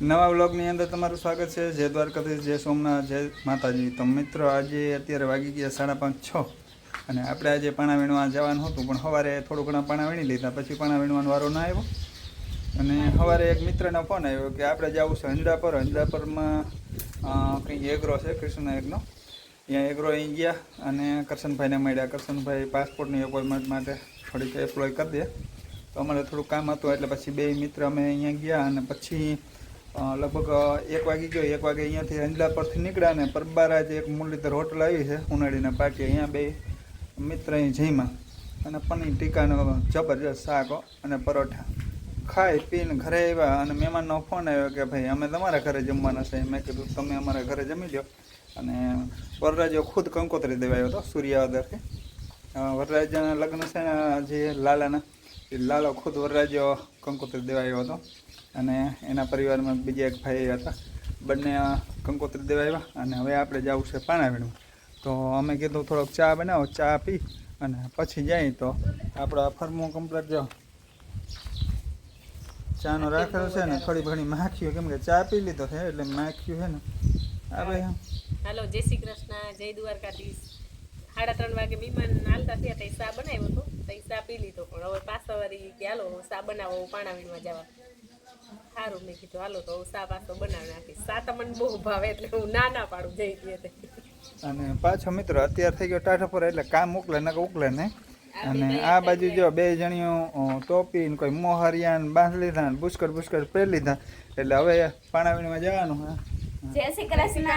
નવા વ્લોગની અંદર તમારું સ્વાગત છે. જય દ્વારકાધીશ, જય સોમનાથ, જય માતાજી. તો મિત્રો, આજે અત્યારે વાગી ગયા સાડા પાંચ છ અને આપણે આજે પાણા વીણવા જવાનું હતું, પણ સવારે થોડું ઘણા પાણા વીણી લીધા, પછી પાણા વીણવાનો વારો ના આવ્યો. અને સવારે એક મિત્રનો ફોન આવ્યો કે આપણે જવું છે હંજડાપરમાં પરમાં કંઈ એગ્રો છે, કૃષ્ણ એગ્રો. ત્યાં એગ્રો અહીં ગયા અને કરશનભાઈને મળ્યા. કરશનભાઈ પાસપોર્ટની એપોઇન્ટમેન્ટ માટે થોડીક એપ્લોય કરી દે. તો અમારે થોડું કામ હતું, એટલે પછી બે મિત્ર અમે અહીંયા ગયા અને પછી લગભગ એક વાગી ગયો. એક વાગે અહીંયાથી અંજલા પરથી નીકળ્યા ને પરબારા એક મુરલીધર હોટલ આવી છે, ઉનાળીના પાટી અહીંયા બે મિત્ર અહીં જઈમાં અને પનીર ટીકાનો જબરજસ્ત શાક અને પરોઠા. ખાઈ પીને ઘરે આવ્યા અને મહેમાનનો ફોન આવ્યો કે ભાઈ, અમે તમારા ઘરે જમવાના છે. મેં કીધું, તમે અમારા ઘરે જમી લો અને વરરાજો ખુદ કંકોત્રી દેવાયો હતો, સૂર્યાવદરથી. વરરાજાના લગ્ન છે ને જે લાલાના, એ લાલો ખુદ વરરાજો કંકોત્રી દેવાયો હતો. અને એના પરિવારમાં બીજા એક ભાઈ હતા. બંને કંકોત્રી દેવા આવ્યા અને હવે આપણે જવું છે પાણાવીણમાં તો અમે કીધું થોડોક ચા બનાવો, ચા પી અને પછી જાય તો આપણો આ ફરમો કમ્પ્લીટ જો. ચાનો રાખેલો છે ને, થોડી ઘણી માખ્યું કેમ કે ચા પી લીધો છે, એટલે માખ્યું છે ને. આવે હાલો, જય શ્રી કૃષ્ણ, જય દ્વારકાધીશ. સાડા ત્રણ વાગે મહેમાન હાલતા થયા તો સા બનાવ્યો હતો, તો ચા પી લીધો. પણ હવે પાછા વાળી કે હાલો સા બનાવો પાણા વીણવા જવા. સારું. મેં કીધું હાલો તો સા પાછો બનાવી નાખીશ. સાતા મને બહુ ભાવે એટલે હું ના ના પાડું જઈ ગઈ અને પાછો મિત્રો અત્યારે થઈ ગયો ટાઢો પર એટલે કામ ઉકલે ને ઉકલે ને અને આ બાજુ જો બે જણીઓ ટોપી ને કોઈ મોહરિયા ને બાંધ લીધા ને બુસ્કટ બુસ્કટ પહેરી લીધા. એટલે હવે પાણાવીણમાં જવાનું હા. જય શ્રી કૃષ્ણ.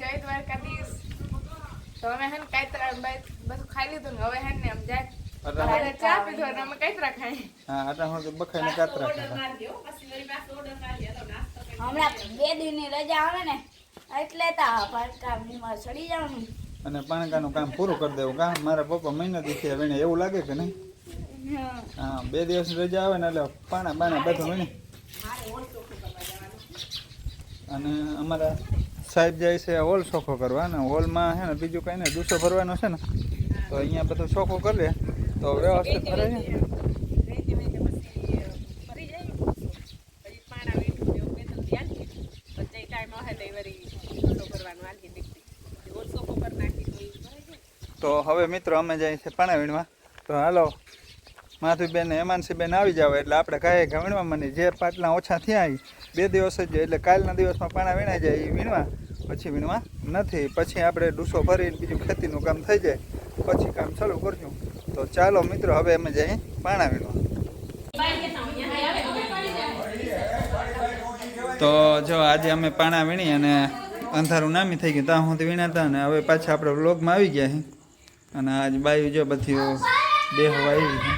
જય દ્વારકાધીશ. તો અમે હેન ને બધું ખાઈ લીધું ને હવે હેન ને આમ જાય. ચા પીધો અમે કાંઈતરા ખાઈ હા આટા હું બખાઈને કાતરા ખાતા હમણાં બે દિનની રજા આવે ને એટલે તા પાટકામમાં ચડી જવાનું. અને પાણકાનું કામ પૂરું કરી દેવું કા? મારા પપ્પા મહિના દીથી વીણે એવું લાગે કે નહીં? હા. બે દિવસની રજા આવે ને એટલે પાણા બાણા બધું વીણે અને અમારા સાહેબ જાય છે હોલ ચોખ્ખો કરવા ને હોલમાં છે ને બીજું કંઈ ને દૂસો ભરવાનો છે ને. તો અહીંયા બધું ચોખ્ખો કરીએ તો વ્યવસ્થિત ભરાય ને રેતી વેતી પછી અ, ભરી જાય પછી પાણા વીણું એવું બે ત્રણ દી હાલતી. પછી ટાઈમ આવે તો વળી ઓછો કરવાનું હાલતી દીકરી. ઓછો કરી નાખી તો ઈ ભરાઈ જાય. તો હવે મિત્રો અમે જાય છે પાણા વીણવા તો હાલો માધુબેન હેમાનસીબેન આવી જાવ એટલે આપણે કાંઈ વીણવા મને જે પાટલા ઓછા થયા બે દિવસ જ એટલે કાલના દિવસમાં પાણા વીણાઈ જાય એ વીણવા. પછી વીણવા નથી. પછી આપણે ડૂસો ભરીને બીજું ખેતીનું કામ થઈ જાય. પછી કામ ચાલુ કરશું. તો ચાલો મિત્રો હવે અમે જઈએ પાણા વીણવા તો જો આજે અમે પાણા વીણી અને અંધારું નામી થઈ ગયું ત્યાં સુધી વીણાતા અને હવે પાછા આપણે વ્લોગમાં આવી ગયા અને આજ બાયું જો બધી દેહવા આવી છે.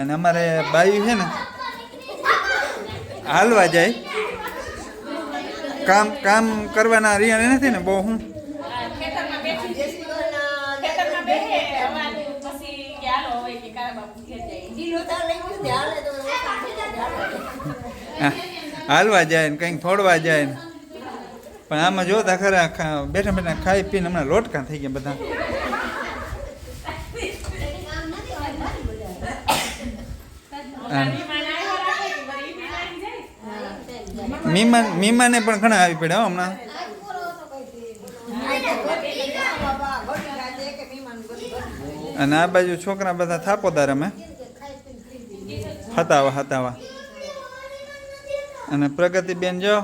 અને અમારે બાયું છે ને હાલવા જાય. કામ કામ કરવાના રિયા નથી ને બહુ હું. હા, હાલવા જાય ને કંઈક ફોડવા જાય ને. પણ આમાં જોતા ખરા બેઠા બેઠા ખાઈ પીને હમણાં લોટકા થઈ ગયા બધા. મીમાન મીમાને પણ ઘણા આવી પડ્યા હમણાં. અને આ બાજુ છોકરા બધા થાપોદાર અમે. હતાવા હતાવા. અને પ્રગતિબેન જો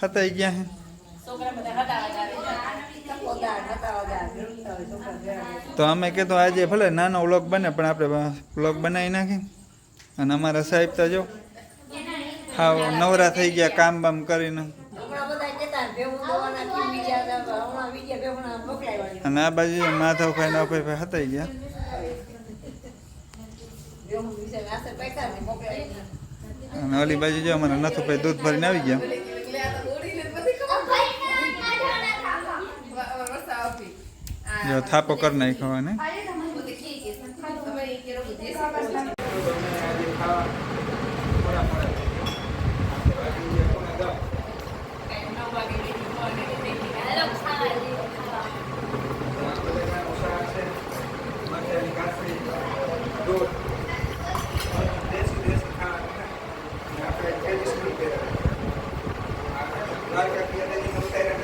હતાઈ ગયા હે. તો અમે કીધું આજે ભલે નાનો વ્લોગ બને, પણ આપણે વ્લોગ બનાવી નાખી. અને અમારા સાહેબ તો જો હાવ નવરા થઈ ગયા કામ બામ કરીને. અને આ બાજુ માધવભાઈ નવભાઈ હતાઈ ગયા. અને ઓલી બાજુ જો અમારા નથુભાઈ દૂધ ભરીને આવી ગયા. જો થાપો કરી નાખ્યો અને દ્વારકાથી અત્યારે